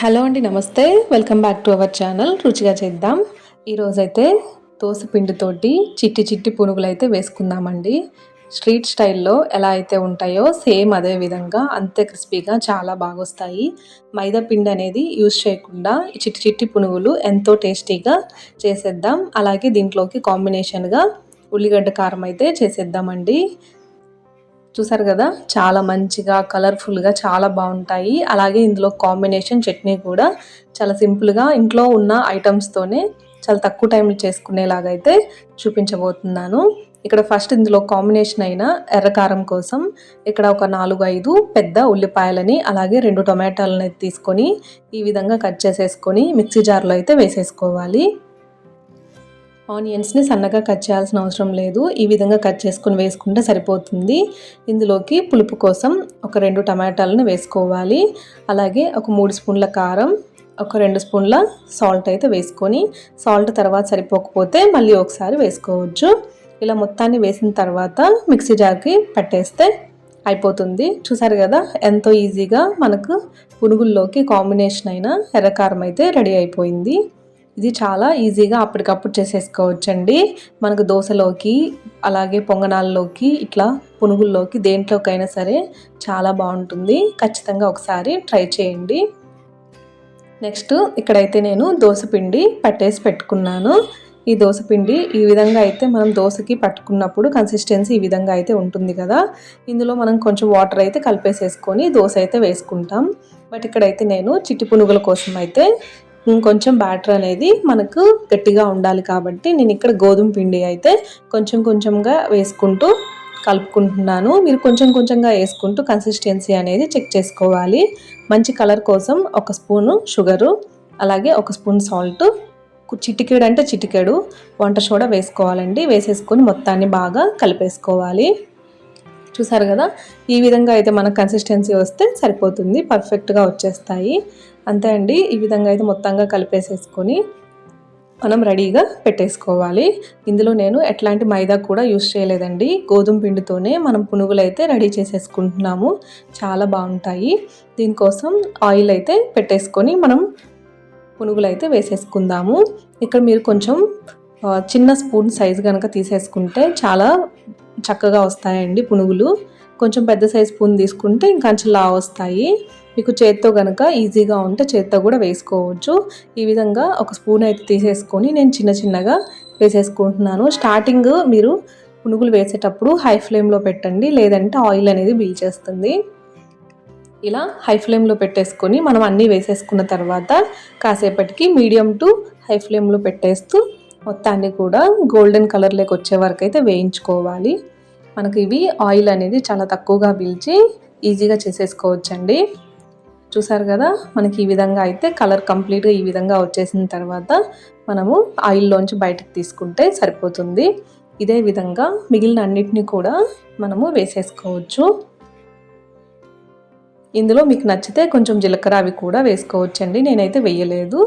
Hello అండి నమస్తే. Welcome back to our channel. రుచిగా చేద్దాం. ఈరోజైతే దోశ పిండితోటి చిట్టి చిట్టి పునుగులు అయితే వేసుకుందామండి. స్ట్రీట్ స్టైల్లో ఎలా అయితే ఉంటాయో సేమ్ అదే విధంగా అంతే క్రిస్పీగా చాలా బాగొస్తాయి. మైదా పిండి అనేది యూజ్ చేయకుండా చిట్టి చిట్టి పునుగులు ఎంతో టేస్టీగా చేసేద్దాం. అలాగే దీంట్లోకి కాంబినేషన్గా ఉల్లిగడ్డ కారం అయితే చేసేద్దామండి. చూసారు కదా? చాలా మంచిగా కలర్ఫుల్గా చాలా బాగుంటాయి. అలాగే ఇందులో కాంబినేషన్ చట్నీ కూడా చాలా సింపుల్గా ఇంట్లో ఉన్న ఐటమ్స్తోనే చాలా తక్కువ టైంలో చేసుకునేలాగా అయితే చూపించబోతున్నాను. ఇక్కడ ఫస్ట్ ఇందులో కాంబినేషన్ అయిన ఎర్రకారం కోసం ఇక్కడ ఒక నాలుగు ఐదు పెద్ద ఉల్లిపాయలని అలాగే రెండు టొమాటోలని తీసుకొని ఈ విధంగా కట్ చేసేసుకొని మిక్సీ జార్లో అయితే వేసేసుకోవాలి. ఆనియన్స్ని సన్నగా కట్ చేయాల్సిన అవసరం లేదు. ఈ విధంగా కట్ చేసుకుని వేసుకుంటే సరిపోతుంది. ఇందులోకి పులుపు కోసం ఒక రెండు టమాటాలను వేసుకోవాలి. అలాగే ఒక మూడు స్పూన్ల కారం ఒక రెండు స్పూన్ల సాల్ట్ అయితే వేసుకొని సాల్ట్ తర్వాత సరిపోకపోతే మళ్ళీ ఒకసారి వేసుకోవచ్చు. ఇలా మొత్తాన్ని వేసిన తర్వాత మిక్సీ జార్కి పట్టేస్తే అయిపోతుంది. చూసారు కదా ఎంతో ఈజీగా మనకు పునుగుల్లోకి కాంబినేషన్ అయిన ఎర్రకారం అయితే రెడీ అయిపోయింది. ఇది చాలా ఈజీగా అప్పటికప్పుడు చేసేసుకోవచ్చండి. మనకు దోశలోకి అలాగే పొంగనాల్లోకి ఇట్లా పునుగుల్లోకి దేంట్లోకైనా సరే చాలా బాగుంటుంది. ఖచ్చితంగా ఒకసారి ట్రై చేయండి. నెక్స్ట్ ఇక్కడైతే నేను దోశ పిండి పట్టేసి పెట్టుకున్నాను. ఈ దోశ పిండి ఈ విధంగా అయితే మనం దోశకి పట్టుకున్నప్పుడు కన్సిస్టెన్సీ ఈ విధంగా అయితే ఉంటుంది కదా. ఇందులో మనం కొంచెం వాటర్ అయితే కలిపేసేసుకొని దోశ అయితే వేసుకుంటాం. బట్ ఇక్కడైతే నేను చిట్టి పునుగుల కోసం అయితే ఇంకొంచెం బ్యాటర్ అనేది మనకు గట్టిగా ఉండాలి కాబట్టి నేను ఇక్కడ గోధుమ పిండి అయితే కొంచెం కొంచెంగా వేసుకుంటూ కలుపుకుంటున్నాను. మీరు కొంచెం కొంచెంగా వేసుకుంటూ కన్సిస్టెన్సీ అనేది చెక్ చేసుకోవాలి. మంచి కలర్ కోసం ఒక స్పూను షుగరు అలాగే ఒక స్పూన్ సాల్ట్ చిటికెడు అంటే చిటికెడు వంట సోడా వేసుకోవాలండి. వేసేసుకొని మొత్తాన్ని బాగా కలిపేసుకోవాలి. చూసారు కదా? ఈ విధంగా అయితే మనకు కన్సిస్టెన్సీ వస్తే సరిపోతుంది పర్ఫెక్ట్గా వచ్చేస్తాయి. అంతే అండి. ఈ విధంగా అయితే మొత్తంగా కలిపేసేసుకొని మనం రెడీగా పెట్టేసుకోవాలి. ఇందులో నేను ఎట్లాంటి మైదా కూడా యూస్ చేయలేదండి. గోధుమ పిండితోనే మనం పునుగులు అయితే రెడీ చేసేసుకుంటున్నాము. చాలా బాగుంటాయి. దీనికోసం ఆయిల్ అయితే పెట్టేసుకొని మనం పునుగులు అయితే వేసేసుకుందాము. ఇక్కడ మీరు కొంచెం చిన్న స్పూన్ సైజు కనుక తీసేసుకుంటే చాలా చక్కగా వస్తాయండి పునుగులు. కొంచెం పెద్ద సైజ్ స్పూన్ తీసుకుంటే ఇంకొంచెం లా వస్తాయి. మీకు చేత్తో కనుక ఈజీగా ఉంటే చేత్తో కూడా వేసుకోవచ్చు. ఈ విధంగా ఒక స్పూన్ అయితే తీసేసుకొని నేను చిన్న చిన్నగా వేసేసుకుంటున్నాను. స్టార్టింగ్ మీరు పునుగులు వేసేటప్పుడు హై ఫ్లేమ్లో పెట్టండి లేదంటే ఆయిల్ అనేది చేస్తుంది. ఇలా హై ఫ్లేమ్లో పెట్టేసుకొని మనం అన్నీ వేసేసుకున్న తర్వాత కాసేపటికి మీడియం టు హై ఫ్లేమ్లో పెట్టేస్తూ మొత్తాన్ని కూడా గోల్డెన్ కలర్లోకి వచ్చే వరకు అయితే వేయించుకోవాలి. మనకి ఇవి ఆయిల్ అనేది చాలా తక్కువగా పీల్చి ఈజీగా చేసేసుకోవచ్చండి. చూసారు కదా మనకి ఈ విధంగా అయితే కలర్ కంప్లీట్గా ఈ విధంగా వచ్చేసిన తర్వాత మనము ఆయిల్లోంచి బయటకు తీసుకుంటే సరిపోతుంది. ఇదే విధంగా మిగిలిన అన్నిటిని కూడా మనము వేసేసుకోవచ్చు. ఇందులో మీకు నచ్చితే కొంచెం జీలకర్ర అవి కూడా వేసుకోవచ్చండి. నేనైతే వేయలేదు.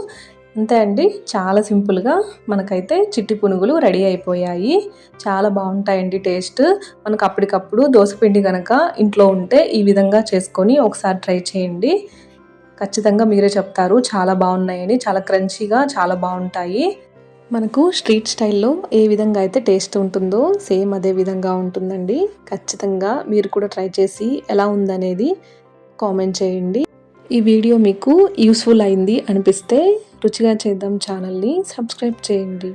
అంతే అండి. చాలా సింపుల్గా మనకైతే చిట్టి పునుగులు రెడీ అయిపోయాయి. చాలా బాగుంటాయండి టేస్ట్. మనకు అప్పటికప్పుడు దోశపిండి కనుక ఇంట్లో ఉంటే ఈ విధంగా చేసుకొని ఒకసారి ట్రై చేయండి. ఖచ్చితంగా మీరే చెప్తారు. చాలా బాగున్నాయని చాలా క్రంచీగా చాలా బాగుంటాయి. మనకు స్ట్రీట్ స్టైల్లో ఏ విధంగా అయితే టేస్ట్ ఉంటుందో సేమ్ అదే విధంగా ఉంటుందండి. ఖచ్చితంగా మీరు కూడా ట్రై చేసి ఎలా ఉందనేది కామెంట్ చేయండి. ఈ వీడియో మీకు యూస్ఫుల్ అయింది అనిపిస్తే రుచిగా చేద్దాం ఛానల్ని సబ్స్క్రైబ్ చేయండి.